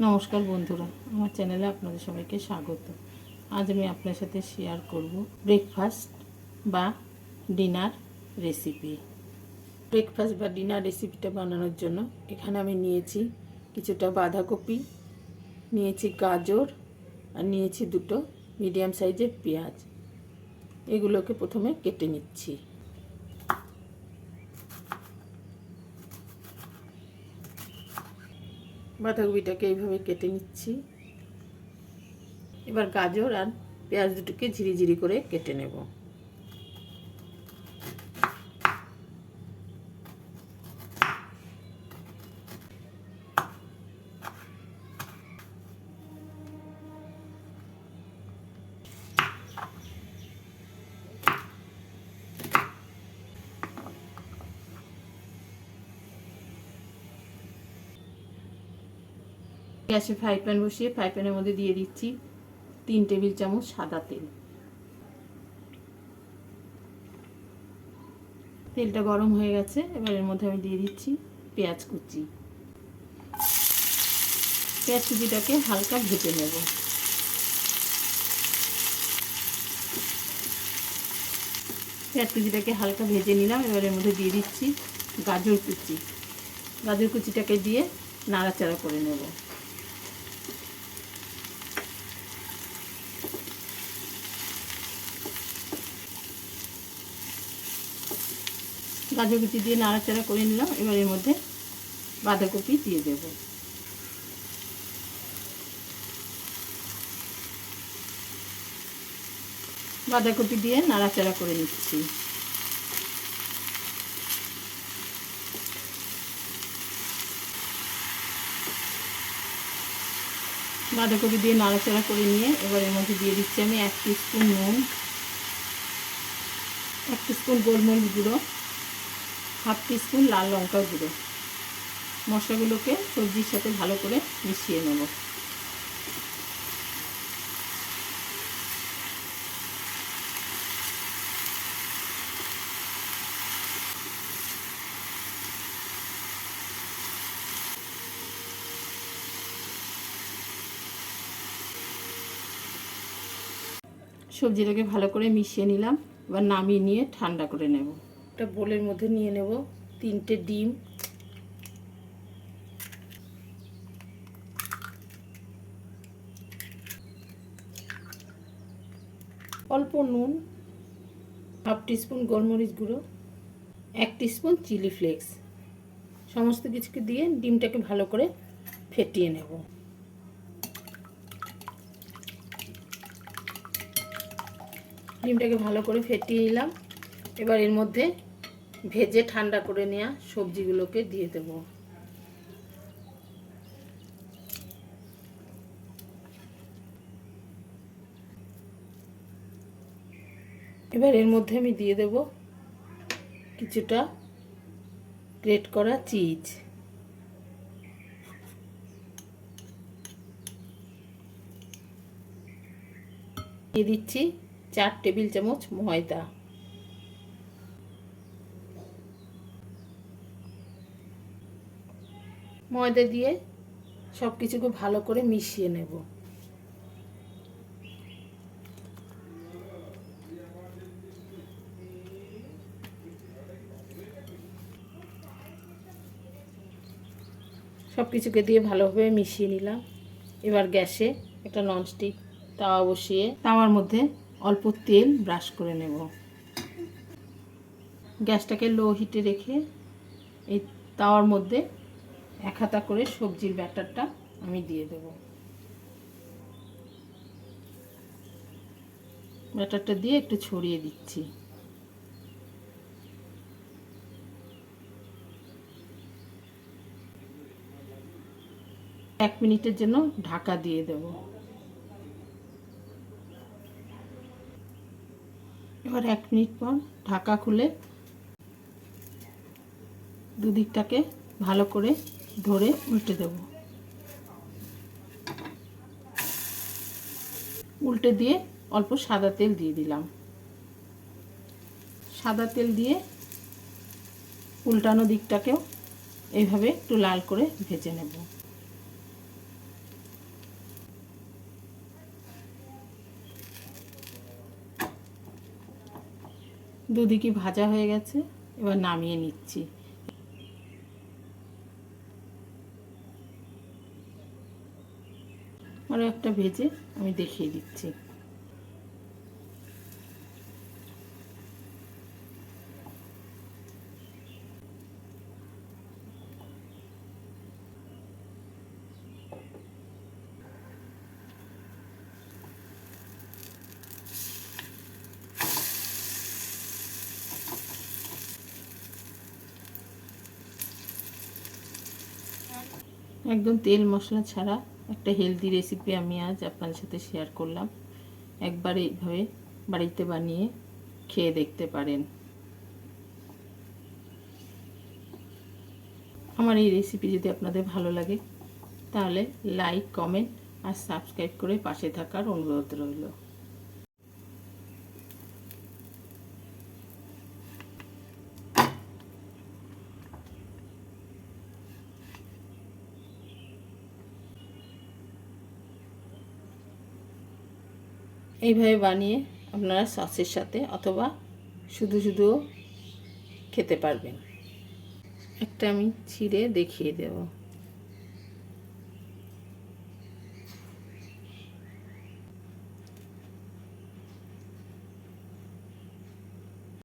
নমস্কার বন্ধুরা, আমার চ্যানেলে আপনাদের সবাইকে স্বাগত। আজ আমি আপনার সাথে শেয়ার করব ব্রেকফাস্ট বা ডিনার রেসিপি ব্রেকফাস্ট বা ডিনার রেসিপিটা বানানোর জন্য এখানে আমি নিয়েছি কিছুটা বাঁধাকপি, নিয়েছি গাজর, আর নিয়েছি দুটো মিডিয়াম সাইজের পেঁয়াজ। এগুলোকে প্রথমে কেটে নিচ্ছি। বাঁধাকপিটাকে এইভাবে কেটে নিচ্ছি। এবার গাজর আর পেঁয়াজ দুটোকে ঝিরিঝিরি করে কেটে নেব। গ্যাসে ফ্রাই প্যান বসিয়ে ফ্রাই প্যানের মধ্যে দিয়ে দিচ্ছি তিন টেবিল চামচ সাদা তেল। তেলটা গরম হয়ে গেছে, এবার এর মধ্যে আমি দিয়ে দিচ্ছি পেঁয়াজ কুচি। পেঁয়াজ কুচিটাকে হালকা ভেজে নেব। পেঁয়াজ কুচিটাকে হালকা ভেজে নিলাম, এবার এর মধ্যে দিয়ে দিচ্ছি গাজর কুচি। গাজর কুচিটাকে দিয়ে নাড়াচাড়া করে নেব। গাজর কুচি দিয়ে নাড়াচাড়া করে নিলাম, এবার এর মধ্যে বাঁধাকপি দিয়ে দেব। বাঁধাকপি দিয়ে নাড়াচাড়া করে নিচ্ছি। বাঁধাকপি দিয়ে নাড়াচাড়া করে নিয়ে এবার এর মধ্যে দিয়ে দিচ্ছি আমি এক স্পুন নুন, এক স্পুন গোলমরিচ গুঁড়ো। হাফ টিস্পুন লাল লঙ্কা গুঁড়ো। মশলাগুলোকে সবজির সাথে ভালো করে মিশিয়ে নেব। সবজিটাকে ভালো করে মিশিয়ে নিলাম। এবার নামিয়ে নিয়ে ঠান্ডা করে নেব। একটা বোলের মধ্যে নিয়ে নেব তিনটে ডিম। অল্প নুন, হাফ টিস্পুন গোলমরিচ গুঁড়ো, এক টিস্পুন চিলি ফ্লেক্স। সমস্ত কিছুকে দিয়ে ডিমটাকে ভালো করে ফেটিয়ে নেব। ডিমটাকে ভালো করে ফেটিয়ে নিলাম। এবার এর মধ্যে ভেজে ঠান্ডা করে নেওয়া সবজিগুলোকে দিয়ে দেব। এবার এর মধ্যে আমি দিয়ে দেব কিছুটা গ্রেট করা চিজ। দিয়ে দিচ্ছি চার টেবিল চামচ ময়দা। ময়দা দিয়ে সব কিছুকে ভালো করে মিশিয়ে নেব। সব কিছুকে দিয়ে ভালোভাবে মিশিয়ে নিলাম। এবার গ্যাসে একটা ননস্টিক তাওয়া বসিয়ে তাওয়ার মধ্যে অল্প তেল ব্রাশ করে নেব। গ্যাসটাকে লো হিটে রেখে এই তাওয়ার মধ্যে এক হাতা করে সবজির ব্যাটারটা আমি দিয়ে দেব। ব্যাটারটা দিয়ে একটু ছড়িয়ে দিচ্ছি। এক মিনিটের জন্য ঢাকা দিয়ে দেব। এবার এক মিনিট পর ঢাকা খুলে দুদিকটাকে ভালো করে ধরে উল্টে দেব। উল্টে দিয়ে অল্প সাদা তেল দিয়ে দিলাম। সাদা তেল দিয়ে উল্টানো দিকটাকেও এইভাবে একটু লাল করে ভেজে নেব। দুদিকে ভাজা হয়ে গেছে, এবার নামিয়ে নিচ্ছি। আরও একটা ভেজে আমি দেখিয়ে দিচ্ছি। একদম তেল মশলা ছাড়া একটা হেলদি রেসিপি আমি আজ আপনাদের সাথে শেয়ার করলাম। একবার এইভাবে বাড়িতে বানিয়ে খেয়ে দেখতে পারেন। আমার এই রেসিপি যদি আপনাদের ভালো লাগে, তাহলে লাইক কমেন্ট আর সাবস্ক্রাইব করে পাশে থাকার অনুরোধ রইল। এইভাবে বানিয়ে আপনারা সসের সাথে অথবা শুধু শুধুও খেতে পারবেন। একটা আমি ছিঁড়ে দেখিয়ে দেবো।